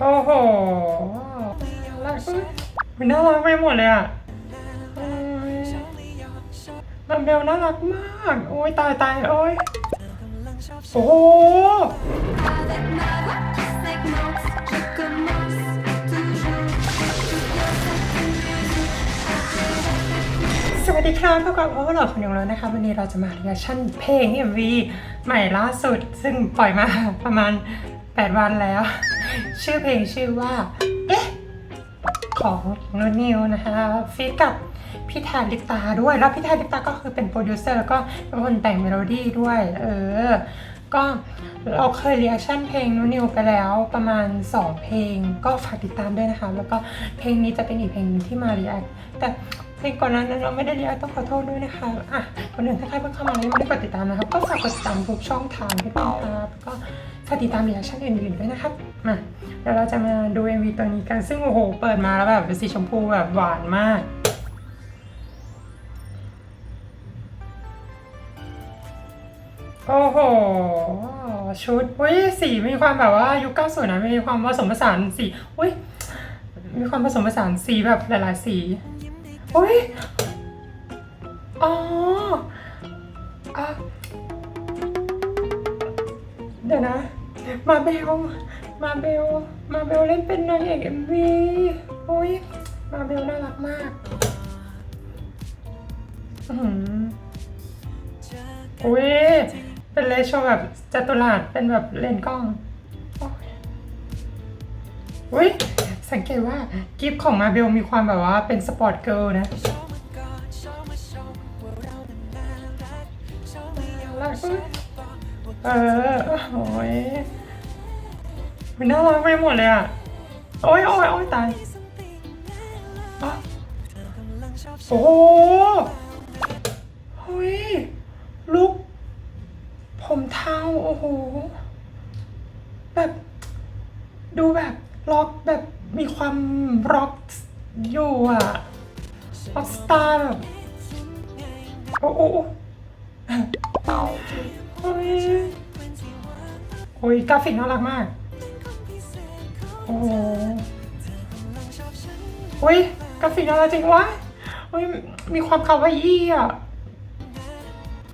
โอ้โหรักมันน่ารักไปหมดเลยอะโอ้ยลำเบลน่ารักมาก โอ้ยตายตายโอ้ยโอ้โหสวัสดีครับพบกับโอเวอร์โหลดคนยงแล้วนะคะ วันนี้เราจะมาเรียชั่นเพลง MV ใหม่ล่าสุด ซึ่งปล่อยมาประมาณ 8 วันแล้ว ชื่อเพลงชื่อว่า เอ๊ะ ของนนิวนะคะฟีกับพี่แทนลิปตาด้วย แล้วพี่แทนลิปตาก็คือเป็นโปรดิวเซอร์แล้วก็เป็นคนแต่งเมโลดี้ด้วย เออ ก็เราเคยเรียชั่นเพลงนุนิวไปแล้วประมาณ 2 เพลง ก็ฝากติดตามด้วยนะคะ แล้วก็เพลงนี้จะเป็นอีกเพลงหนึ่งที่มาเรียแต่ เพลงก่อนหนั้นเราไม่ได้เรียต้องขอโทษด้วยนะคะอะคนหนึ่งถ้าใครเพิ่งเข้ามาแล้วยังไม่ได้กดติดตามนะครับ ก็ฝากกดติดตามทุกช่องทางที่เป็นครับก็ฝากติดตามเรียชั่นอื่นๆด้วยนะครับมาเดี๋ยวเราจะมาดู MV ตัวนี้กันซึ่งโอ้โหเปิดมาแล้วแบบเป็นสีชมพูแบบหวานมากโอ้โห ชุดอุ้ยสีมีความแบบว่ายุค90นะมีความผสมผสานสีอุ้ยมีความผสมผสานสีแบบหลายๆสี โอ้ยอ๋ออะเดี๋ยวนะ มาเบล มาเบล มาเบลเล่นเป็นนางเอกเอ็มวีโอ้ย มาเบลน่ารักมากอืออุ้ย เป็นเลโชว์แบบจัตุรัสเป็นแบบเลนส์กล้องโอ้ยอุ้ย สังเกตว่ากิฟของมาเบลมีความแบบว่าเป็นสปอร์ตเกิร์ลนะรักเออโอ้ยมันน่ารักไปหมดเลยอะ โอ้ยโอ้ยโอ้ยตายอะโอ้โหเฮ้ยลุก ผมเทาโอ้โห แบบ ดูแบบร็อกแบบ มีความร็อกอยู่อะร็อกสตาร์แบบโอ้โหโอ้ยโอ้ยกราฟิกน่ารักมาก โอ้โหโอ้ยกราฟิกน่ารักจริงวะโอ้ยมีความคาวาอี้อะ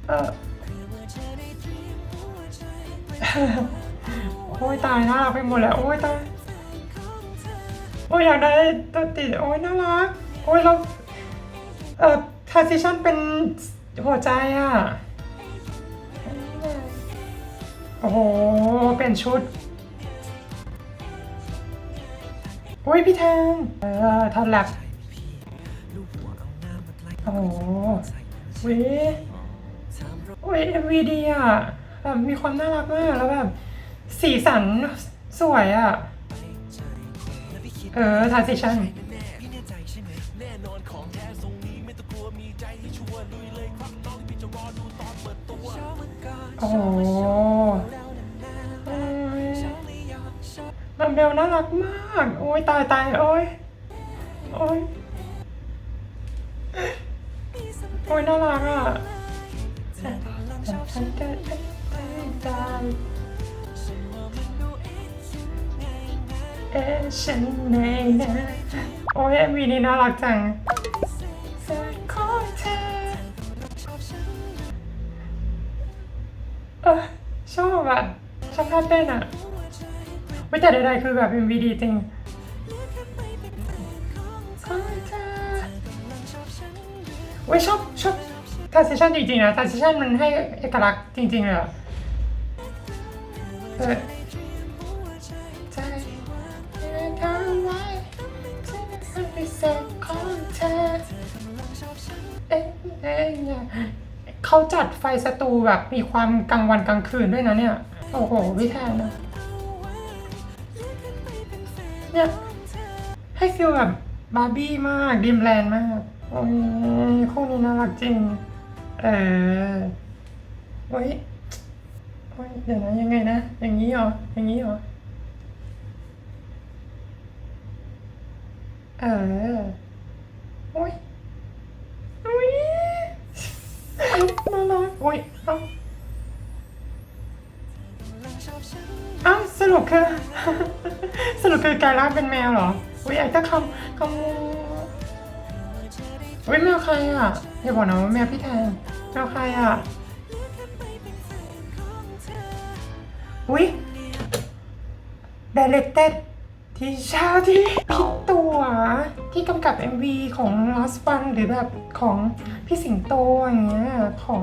เออโอ้ยตายน่ารักไปหมดแล้ว โอ้ยตาย โอ้ยอยากได้ตัวติดโอ้ยน่ารัก โอ้ยเราเอ่อ transition เป็นหัวใจอะ โอ้โห เป็นชุด โอ้ยพี่แทงเออทันแลบโอ้โหเว้ยโอ้ย MV ดีอะแบบมีความน่ารักมากแล้วแบบ สีสันสวยอะ เออ transition โอ้โหโอ้ยลำเบลน่ารักมาก โอ้ยตายตายโอ้ยโอ้ยโอ้ยน่ารักอะ เอ๊ะฉันไหนนะโอ้ยเอ็มวีนี่น่ารักจังเออชอบอะชอบท่าเต้นอะ ไม่แต่ใดๆคือแบบ MV ดีจริงเว้ยชอบชอบ transition จริงๆนะ transition มันให้เอกลักษณ์จริงๆเลยอะ ที่ทำให้เสร็จของเธอเอ๊ะเอ๊ะเนี่ยเขาจัดไฟสตูแบบมีความกลางวันกลางคืนด้วยนะเนี่ย โอ้โหพี่แทนนะเนี่ยให้ฟีลแบบบาร์บี้มากดิมแลนด์มาก โอ้ยคู่นี้น่ารักจริง เออโอ้ยโอ้ยเดี๋ยวนะยังไงนะ อย่างนี้เหรอ อย่างนี้เหรอ เออโอ้ยโอ้ยน่ารักโอ้ยเอาอ้าสรุปคือสรุปคือกายร่างเป็นแมวเหรออุ้ยไอ้ตาคำคำอุ้ยแมวใครอะอย่าบอกนะว่าแมวพี่แทนแมวใครอะอุ้ย directed ที่ชาที่ วที่กำกับ MV ของ Last One หรือแบบของพี่สิงโตอย่างเงี้ยของ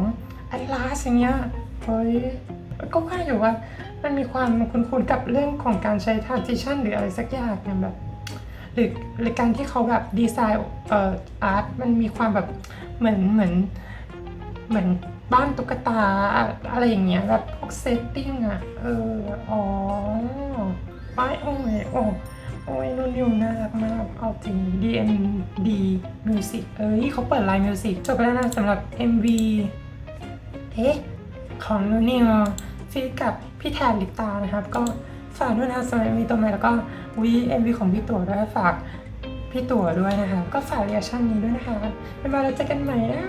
Atlas อย่างเงี้ยเฮ้ยก็ว่าอยู่ว่ามันมีความคุ้นๆกับเรื่องของการใช้ transition หรืออะไรสักอย่างเนี่ยแบบหรือหรือการที่เขาแบบดีไซน์เอ่ออาร์ตมันมีความแบบเหมือนเหมือนเหมือนบ้านตุ๊กตาอะไรอย่างเงี้ยแบบพวกเซตติ้งอะเอออ๋อป้ายโอ้ยโอ้ โอ้ยนุ่นนิวน่ารักมากเอาจริง DMD Music เอ้ยเขาเปิดไลน์มิวสิกจบไปแล้วนะสำหรับ MV เอ๊ะของนุ่นนิวฟีกับพี่แทนลิปตานะครับ ก็ฝากด้วยนะสำหรับ MV ตัวใหม่แล้วก็วี MV ของพี่ตั๋วด้วยฝากพี่ตั๋วด้วยนะคะ ก็ฝากเรียชั่นนี้ด้วยนะคะบ๊ายบายแล้วเจอกันใหม่นะ